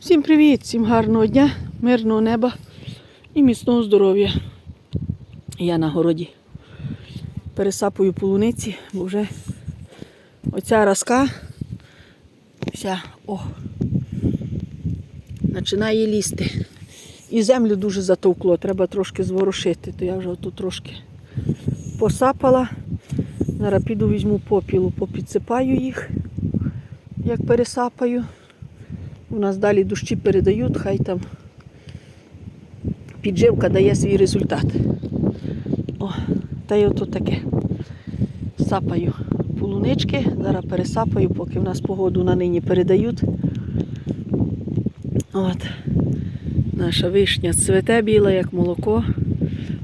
Всім привіт, всім гарного дня, мирного неба і міцного здоров'я. Я на городі пересапую полуниці, бо вже оця разка вся о, починає лізти. І землю дуже затовкло, треба трошки зворушити, то я вже тут трошки посапала. Зараз піду візьму попілу, попідсипаю їх, як пересапаю. У нас далі дощі передають, хай там підживка дає свій результат. О, та й ото таке. Сапаю полунички, зараз пересапаю, поки в нас погоду на нині передають. От. Наша вишня цвете біла, як молоко.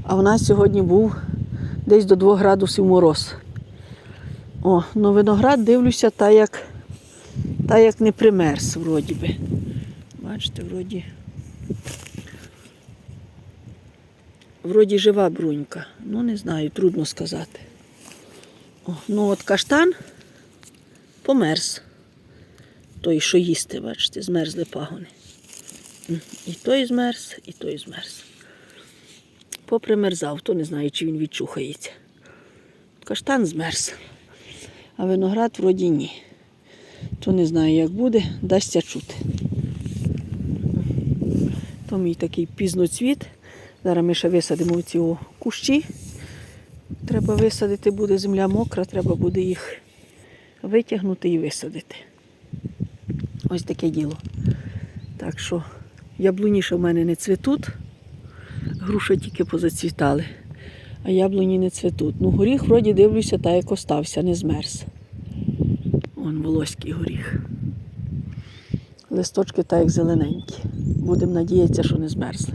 А в нас сьогодні був десь до 2 градусів мороз. О, ну виноград дивлюся, та як, та як не примерз, вроді би. Бачите, вроді. Вроді жива брунька. Ну, не знаю, трудно сказати. О, ну от каштан померз. Той, що їсти, бачите, змерзли пагони. І той змерз, і той змерз. Попримерзав, то не знаю, чи він відчухається. Каштан змерз. А виноград вроді ні. То не знаю, як буде, дасться чути. То мій такий пізноцвіт. Зараз ми ще висадимо ці кущі. Треба висадити, буде земля мокра, треба буде їх витягнути і висадити. Ось таке діло. Так що яблуні ще в мене не цвітуть, груші тільки позацвітали, а яблуні не цвітуть. Ну, горіх вроді дивлюся, та як остався, не змерз. Вон волоський горіх. Листочки так як зелененькі. Будемо надіятися, що не змерзли.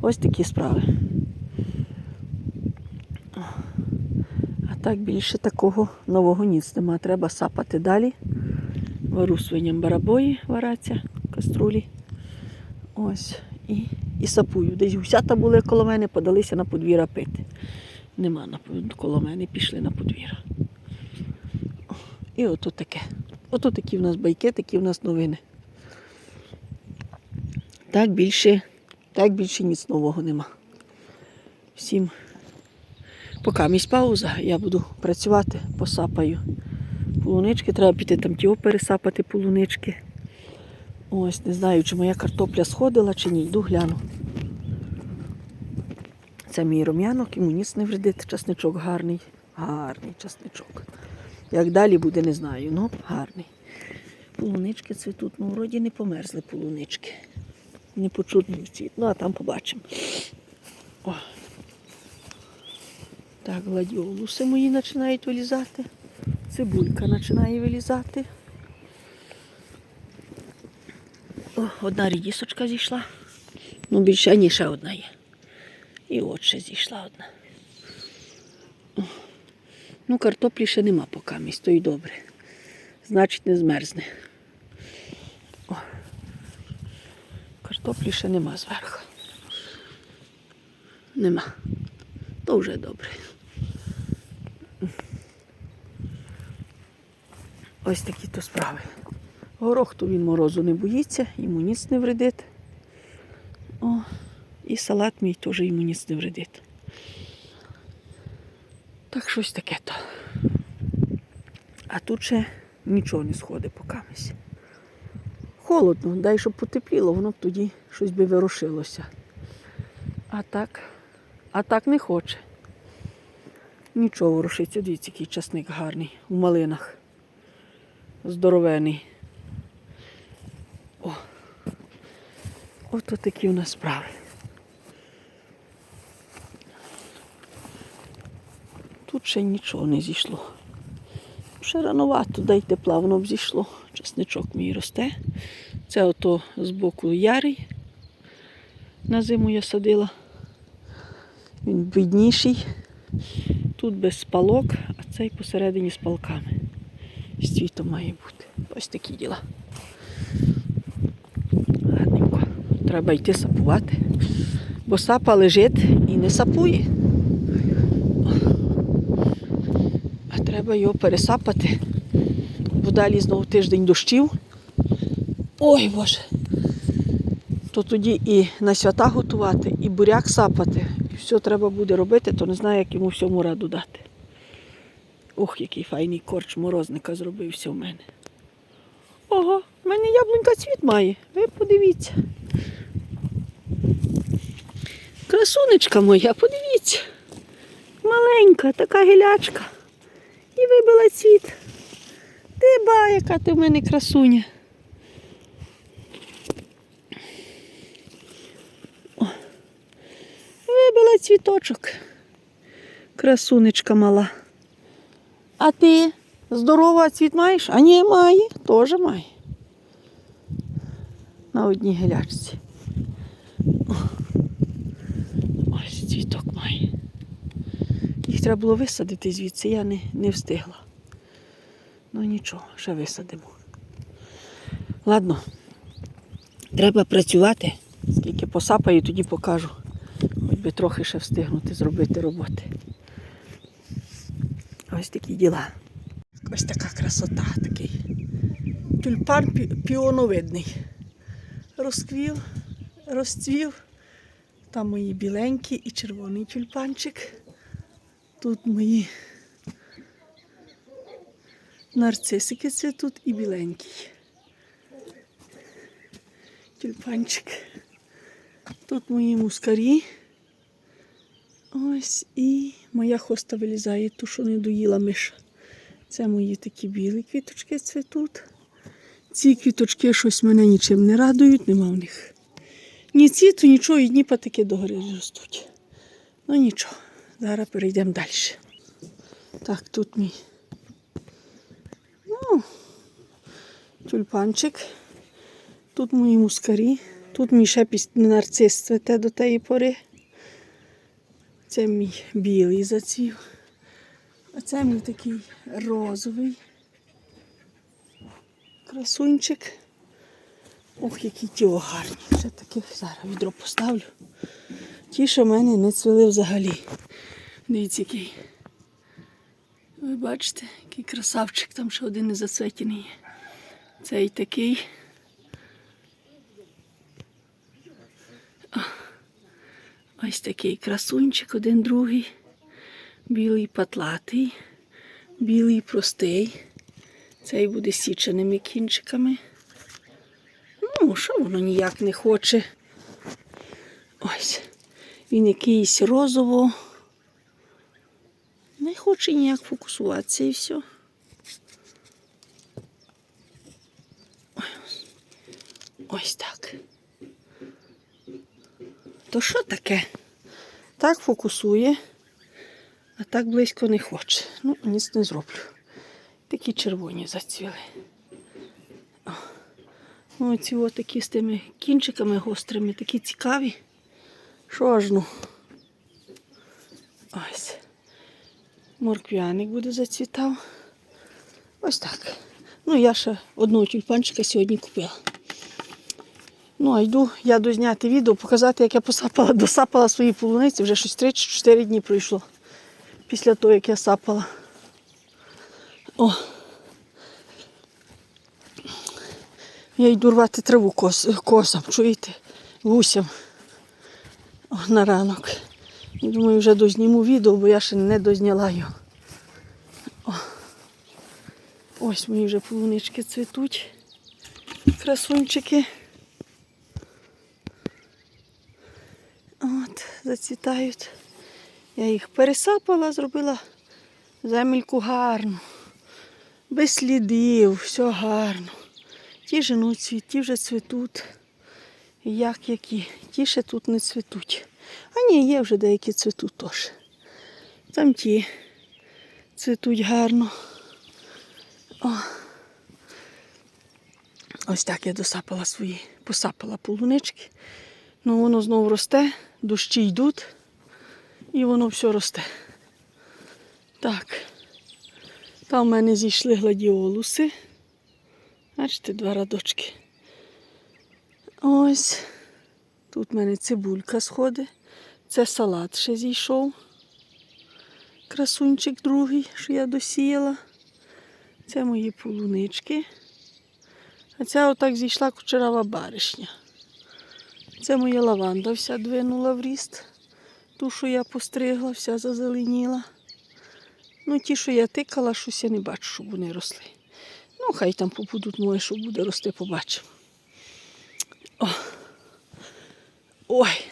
Ось такі справи. А так більше такого нового ніц нема. Треба сапати далі. Вару свиням барабої вараться, каструлі. Ось. І, і сапую. Десь гусята були коло мене, подалися на подвір'я пити. Нема на, коло мене, пішли на подвір'я. І ото таке. Ото такі в нас байки, такі в нас новини. Так більше, так більше ніц нового нема. Всім поки місь пауза, я буду працювати, посапаю полунички. Треба піти там ті пересапати полунички. Ось, не знаю, чи моя картопля сходила, чи ні. Йду гляну. Це мій рум'янок, йому ніс не вредить. Часничок гарний. Гарний часничок. Як далі буде, не знаю. Ну, гарний. Полунички цвітуть, ну вроді не померзли полунички. Не почутний цвіт. Ну, а там побачимо. О. Так, гладіолуси мої починають вилізати. Цибулька починає вилізати. О, одна рідісочка зійшла. Ну, більше, ні, ще одна є. І от ще зійшла одна. Ну, картоплі ще нема поки місць, то й добре. Значить, не змерзне. О. Картоплі ще нема зверху. Нема. То вже добре. Ось такі то справи. Горох то він морозу не боїться, йому ніц не вредить. О, і салат мій теж йому ніц не вредить. Щось таке то. А тут ще нічого не сходить покамись. Холодно, дай щоб потепліло, воно б тоді щось би вирушилося. А так, а так не хоче. Нічого ворушиться, дивіться, який часник гарний у малинах. Здоровений. О. Ото такі у нас справи. Тут ще нічого не зійшло. Ще ранувато, дайте плавно б зійшло. Чесничок мій росте. Це ото з боку ярий. На зиму я садила. Він бідніший. Тут без спалок, а цей посередині з палками. З цвітом має бути. Ось такі діла. Гарненько. Треба йти сапувати. Бо сапа лежить і не сапує. А треба його пересапати. Бо далі знову тиждень дощів. Ой Боже, то тоді і на свята готувати, і буряк сапати. І все треба буде робити, то не знаю, як йому всьому раду дати. Ох, який файний корч морозника зробився в мене. Ого, в мене яблунька цвіт має. Ви подивіться. Красунечка моя, подивіться. Маленька, така гілячка. І вибила цвіт. Ти ба, яка ти в мене красуня. О, Вибила цвіточок. Красунечка мала. А ти здорова цвіт маєш? А ні, має, теж має. На одній гілячці. О, Ось цвіток має. Їх треба було висадити звідси, я не, не встигла. Ну нічого, ще висадимо. Ладно, треба працювати. Скільки посапаю, тоді покажу. Хоч би трохи ще встигнути зробити роботи. Ось такі діла. Ось така красота, такий тюльпан пі- піоновидний. Розквів, розцвів. Там мої біленькі і червоний тюльпанчик. Тут мої нарцисики цвітуть і біленький. Тюльпанчик. Тут мої мускарі. Ось і моя хоста вилізає, ту, що не доїла миша. Це мої такі білі квіточки цвітуть. Ці квіточки щось мене нічим не радують, нема в них. Ні цвіту, нічого, і дні патики догори ростуть. Ну нічого, зараз перейдемо далі. Так, тут мій ну, тюльпанчик. Тут мої мускарі. Тут мій ще нарцис цвете до тієї пори. Це мій білий зацвів. А це мій такий розовий красунчик. Ох, які ті гарні. Ще таких зараз відро поставлю. Ті, що в мене не цвіли взагалі. Дивіться, який. Ви бачите, який красавчик, там ще один не зацвітений є. Цей такий. Ось такий красунчик, один другий. Білий патлатий, білий простий. Цей буде січеними кінчиками. Ну, що воно ніяк не хоче. Ось. Він якийсь розово. Не хоче ніяк фокусуватися і все. Ось. Так. То що таке? Так фокусує, а так близько не хоче. Ну, ніц не зроблю. Такі червоні зацвіли. О. Ну, от такі з тими кінчиками гострими, такі цікаві. Що аж ну. Ось. Морквяник буде зацвітав. Ось так. Ну, я ще одного тюльпанчика сьогодні купила. Ну, а йду я дозняти відео, показати, як я посапала, досапала свої полуниці. Вже щось 3 4 дні пройшло після того, як я сапала. О. Я йду рвати траву кос, косам, чуєте, гусям на ранок. І думаю, вже дозніму відео, бо я ще не дозняла його. О. Ось мої вже полунички цвітуть. Красунчики. От, зацвітають. Я їх пересапала, зробила земельку гарну, без слідів, все гарно. Ті женуть цвіт, ті вже цвітуть. Як які. Ті ще тут не цвітуть. А ні, є вже деякі цвітуть теж. Там ті цвітуть гарно. О. Ось так я досапала свої, посапала полунички. Ну воно знову росте, дощі йдуть і воно все росте. Так. Там в мене зійшли гладіолуси. Бачите, два радочки. Ось. Тут в мене цибулька сходить. Це салат ще зійшов. Красунчик другий, що я досіяла. Це мої полунички. А ця отак зійшла кучерава баришня. Це моя лаванда вся двинула в ріст. Ту, що я постригла, вся зазеленіла. Ну, ті, що я тикала, щось я не бачу, щоб вони росли. Ну, хай там побудуть моє, що буде рости, побачимо. О. Ой.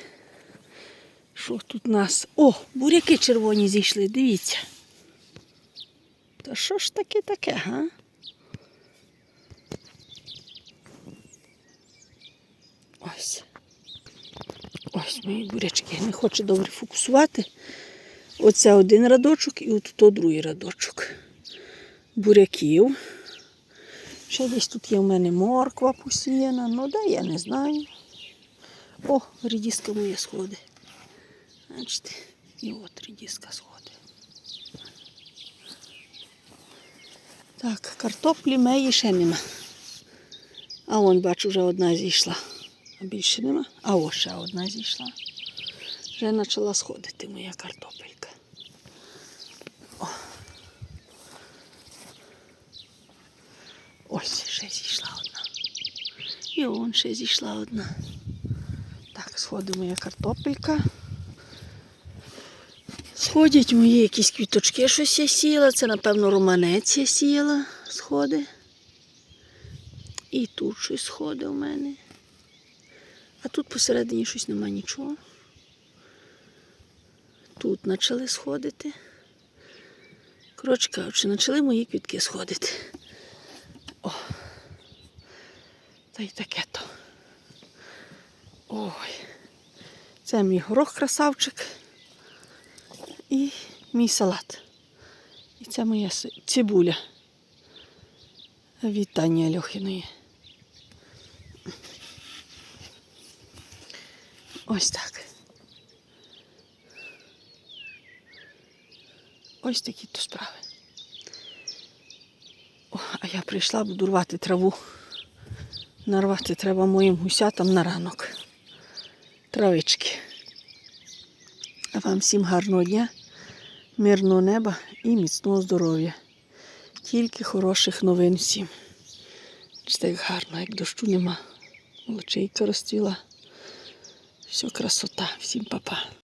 Що тут у нас? О, буряки червоні зійшли, дивіться. Та що ж таке таке, га? Ось. Ось мої бурячки. Не хочу добре фокусувати. Оце один радочок і от то другий радочок. Буряків. Ще десь тут є в мене морква посіяна, ну де я не знаю. О, рідіска моя сходить. Бачите, і от рідіска сходить. Так, картоплі меї ще нема. А вон, бачу, вже одна зійшла. А більше нема. А ось ще одна зійшла. Вже почала сходити моя картопелька. О. Ось ще зійшла одна. І он ще зійшла одна. Так, сходить моя картопелька. Сходять мої якісь квіточки, щось я сіяла. Це, напевно, романець я сіяла, сходи. І тут щось сходить у мене. А тут посередині щось нема нічого. Тут почали сходити. Коротше кажучи, почали мої квітки сходити. О. Та й таке то. Ой. Це мій горох красавчик і мій салат. І це моя цибуля. Від Тані Альохиної. Ось так. Ось такі то справи. О, а я прийшла, буду рвати траву. Нарвати треба моїм гусятам на ранок. Травички. А вам всім гарного дня, мирного неба і міцного здоров'я. Тільки хороших новин всім. Бачите, як гарно, як дощу нема. Молочейка розцвіла. Все красота. Всім па-па.